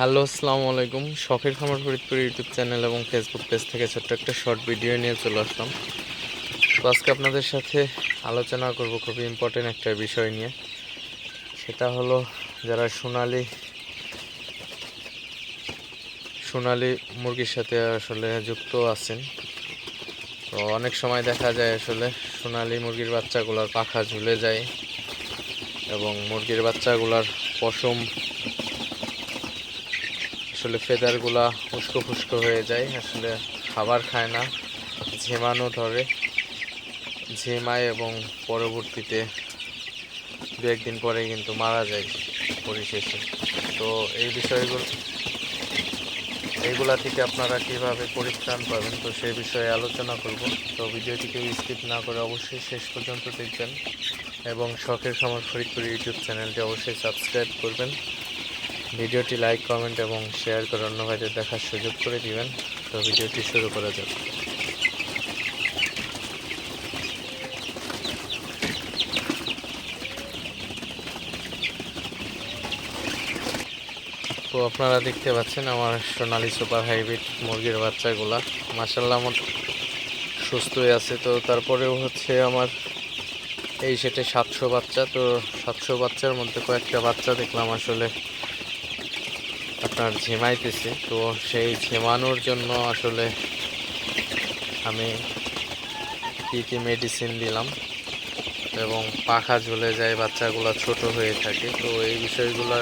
Hello, আসসালামু আলাইকুম। শখের খামার ফরিদপুর ইউটিউব চ্যানেল এবং ফেসবুক পেজ থেকে ছোট্ট একটা শর্ট ভিডিও নিয়ে চলে আসলাম। তো আজকে আপনাদের সাথে আলোচনা করব খুবই ইম্পর্টেন্ট একটা বিষয় নিয়ে। সেটা হলো যারা সোনালি সোনালি মুরগির সাথে আসলে যুক্ত আছেন, তো অনেক সময় দেখা যায় আসলে সোনালি মুরগির বাচ্চাগুলোর পাখা ঝুলে যায় এবং মুরগির বাচ্চাগুলার পশম আসলে ফেদারগুলা উস্কো ফুস্কো হয়ে যায়, আসলে খাবার খায় না, ঝেমানো ধরে। ঝিমায় এবং পরবর্তীতে দু একদিন পরে কিন্তু মারা যায় পরিশেষে। তো এই বিষয়গুলো এইগুলা থেকে আপনারা কীভাবে পরিত্রাণ পাবেন, তো সেই বিষয়ে আলোচনা করব। তো ভিডিওটিকে স্কিপ না করে অবশ্যই শেষ পর্যন্ত দেখবেন এবং শখের খামার ফরিদপুর ইউটিউব চ্যানেলটি অবশ্যই সাবস্ক্রাইব করবেন। ভিডিওটি লাইক, কমেন্ট এবং শেয়ার করে অন্য ভাইদের দেখার সুযোগ করে দিবেন। তো ভিডিওটি শুরু করা যাক। তো আপনারা দেখতে পাচ্ছেন আমার সোনালি সুপার হাইব্রিড মুরগির বাচ্চাগুলা। মাসাল্লাহ আমার সুস্থই আছে। তো তারপরেও হচ্ছে আমার এই সেটে সাতশো বাচ্চা। তো সাতশো বাচ্চার মধ্যে কয়েকটা বাচ্চা দেখলাম আসলে। আপনার ঝিমাইতেছে তো সেই ঝিমানোর জন্য আসলে আমি কী কী মেডিসিন দিলাম এবং পাখা ঝুলে যায়, বাচ্চাগুলো ছোট হয়ে থাকে। তো এই বিষয়গুলো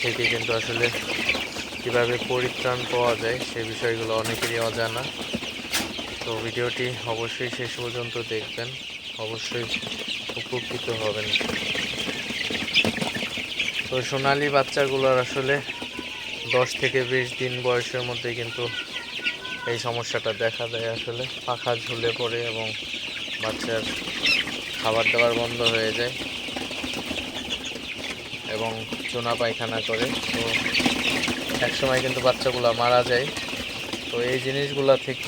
থেকে কিন্তু আসলে কীভাবে পরিত্রাণ পাওয়া যায় সে বিষয়গুলো অনেকেরই অজানা। তো ভিডিওটি অবশ্যই শেষ পর্যন্ত দেখবেন। অবশ্যই উপকৃত হবেন। তো সোনালি বাচ্চাগুলোর আসলে দশ থেকে বিশ দিন বয়সের মধ্যে কিন্তু এই সমস্যাটা দেখা দেয় আসলে। পাখা ঝুলে পড়ে এবং বাচ্চার খাবার দাবার বন্ধ হয়ে যায় এবং চুনা পায়খানা করে। তো একসময় কিন্তু বাচ্চাগুলো মারা যায়। তো এই জিনিসগুলা থেকে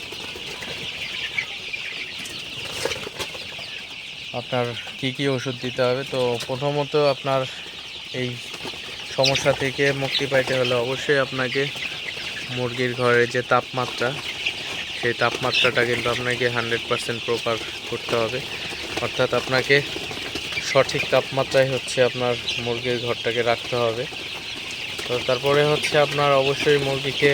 আপনার কি কি ওষুধ দিতে হবে? তো প্রথমত আপনার এই সমস্যা থেকে মুক্তি পাইতে হলে অবশ্যই আপনাকে মুরগির ঘরের যে তাপমাত্রা, সেই তাপমাত্রাটা কিন্তু আপনাকে হান্ড্রেড পারসেন্ট প্রপার করতে হবে। অর্থাৎ আপনাকে সঠিক তাপমাত্রায় হচ্ছে আপনার মুরগির ঘরটাকে রাখতে হবে। তো তারপরে হচ্ছে আপনার অবশ্যই মুরগিকে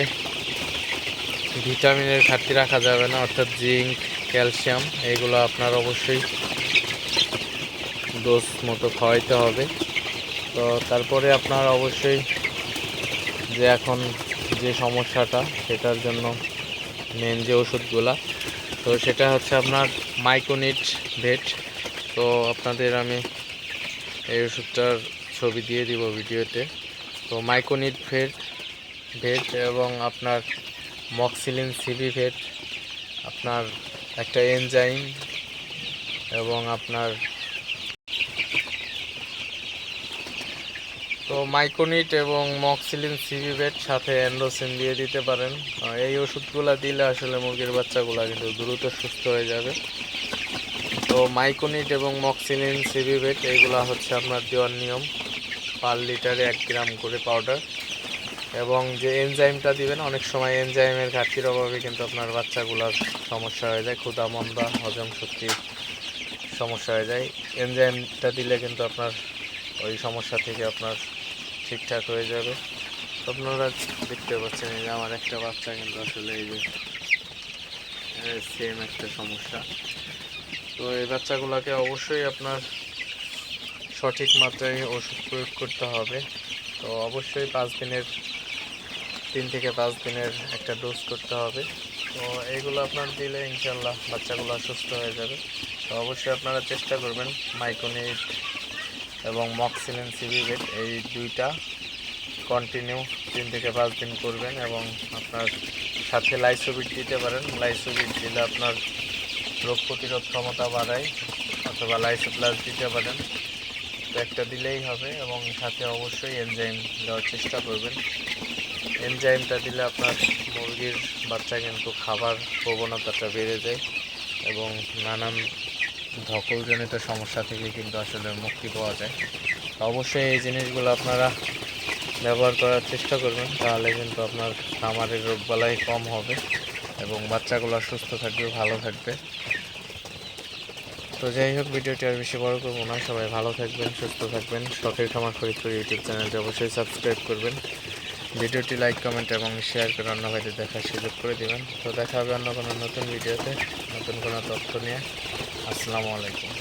ভিটামিনের ঘাটতি রাখা যাবে না, অর্থাৎ জিঙ্ক, ক্যালসিয়াম, এগুলো আপনার অবশ্যই ডোজ মতো খাওয়াইতে হবে। তো তারপরে আপনার অবশ্যই যে এখন যে সমস্যাটা সেটার জন্য মেন যে ওষুধগুলা, তো সেটা হচ্ছে আপনার মাইকোনিট ভেট তো আপনাদের আমি এই ওষুধটার ছবি দিয়ে দিব ভিডিওতে। তো মাইকোনিট ভেট ভেট এবং আপনার মক্সিলিন সিবি ভেট আপনার একটা এনজাইম এবং আপনার তো মাইকোনিট এবং মক্সিলিন সিভিভেট সাথে অ্যান্ডোসিন দিয়ে দিতে পারেন। এই ওষুধগুলো দিলে আসলে মুরগির বাচ্চাগুলো কিন্তু দ্রুত সুস্থ হয়ে যাবে। তো মাইকোনিট এবং মক্সিলিন সিভিভেট এইগুলো হচ্ছে আপনার দেওয়ার নিয়ম। পার লিটারে এক গ্রাম করে পাউডার এবং যে এনজাইমটা দিবেন, অনেক সময় এনজাইমের ঘাটতির অভাবে কিন্তু আপনার বাচ্চাগুলোর সমস্যা হয়ে যায়। ক্ষুদা মন্দা, হজম শক্তির সমস্যা হয়ে যায়। এনজাইমটা দিলে কিন্তু আপনার ওই সমস্যা থেকে আপনার ঠিকঠাক হয়ে যাবে। আপনারা দেখতে পাচ্ছেন এই যে আমার একটা বাচ্চা, কিন্তু আসলে এই যে সেম একটা সমস্যা। তো এই বাচ্চাগুলোকে অবশ্যই আপনার সঠিক মাত্রায় ওষুধ প্রয়োগ করতে হবে। তো অবশ্যই পাঁচ দিনের, তিন থেকে পাঁচ দিনের একটা ডোজ করতে হবে। তো এইগুলো আপনার দিলে ইনশাল্লাহ বাচ্চাগুলো সুস্থ হয়ে যাবে। তো অবশ্যই আপনারা চেষ্টা করবেন মাইকোনিট এবং মক্সিলিন সিভিভেট, এই দুইটা কন্টিনিউ তিন থেকে পাঁচ দিন করবেন এবং আপনার সাথে লাইসোবিট দিতে পারেন। লাইসোবিট দিলে আপনার রোগ প্রতিরোধ ক্ষমতা বাড়ায় অথবা লাইসোপ্লাস দিতে পারেন। তো একটা দিলেই হবে এবং সাথে অবশ্যই এনজাইম দেওয়ার চেষ্টা করবেন। এনজাইমটা দিলে আপনার মুরগির বাচ্চা কিন্তু খাবার প্রবণতাটা বেড়ে যায় এবং নানান ধকলজনিত সমস্যা থেকে কিন্তু আসলে মুক্তি পাওয়া যায়। অবশ্যই এই জিনিসগুলো আপনারা ব্যবহার করার চেষ্টা করবেন, তাহলে কিন্তু আপনার খামারের রোগবালাই কম হবে এবং বাচ্চাগুলো সুস্থ থাকবে, ভালো থাকবে। তো যাই হোক, ভিডিওটি আর বেশি বড় করব না। সবাই ভালো থাকবেন, সুস্থ থাকবেন। শখের খামার ফরিদপুর ইউটিউব চ্যানেলটি অবশ্যই সাবস্ক্রাইব করবেন। ভিডিওটি লাইক, কমেন্ট এবং শেয়ার করে অন্য ভাইদের দেখার সুযোগ করে দিবেন। তো দেখা হবে অন্য কোনো নতুন ভিডিওতে। নতুন কোনো তথ্য নিয়ে আসসালামু আলাইকুম।